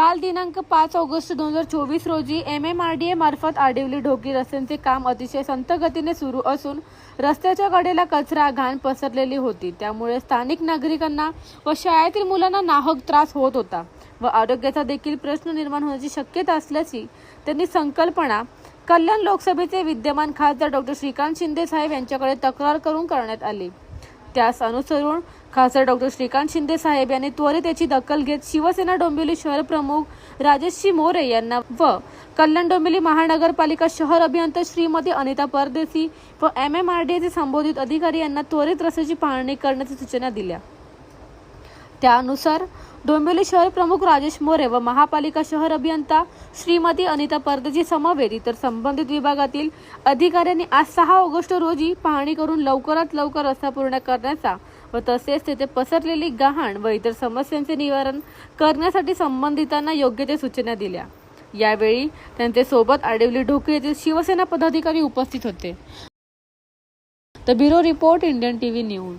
काल दिनांक पाच ऑगस्ट दोन हजार चोवीस रोजी M M R D A मार्फत आडिवली ढोकी रस्त्यांचे काम अतिशय संत गतीने सुरू असून रस्त्याच्या कडेला कचरा घाण पसरलेली होती. त्यामुळे स्थानिक नागरिकांना व शाळेतील मुलांना नाहक त्रास होत होता व आरोग्याचा देखील प्रश्न निर्माण होण्याची शक्यता असल्याची त्यांनी संकल्पना कल्याण लोकसभेचे विद्यमान खासदार डॉक्टर श्रीकांत शिंदे साहेब यांच्याकडे तक्रार करून करण्यात आली. त्यास अनुसरून खासदार डॉक्टर श्रीकांत शिंदे साहेब यांनी त्वरित याची दखल घेत शिवसेना डोंबिवली शहर प्रमुख राजेशजी मोरे यांना व कल्याण डोंबिवली महानगरपालिका शहर अभियंता श्रीमती अनिता परदेसी व एम एम आर डी एचे संबोधित अधिकारी यांना त्वरित रस्त्याची पाहणी करण्याच्या सूचना दिल्या. त्यानुसार डोंबिवली शहर प्रमुख राजेश मोरे व महापालिका शहर अभियंता श्रीमती अनिता परदेजी समवेत इतर संबंधित विभागातील अधिकाऱ्यांनी आज सहा ऑगस्ट रोजी पाहणी करून लवकरात लवकर रस्ता पूर्ण करण्याचा व तसेच तेथे पसरलेली गहाण व इतर समस्यांचे निवारण करण्यासाठी संबंधितांना योग्य ते सूचना दिल्या. यावेळी त्यांचे सोबत आडिवली ढोके येथील शिवसेना पदाधिकारी उपस्थित होते. The bureau report Indian TV news.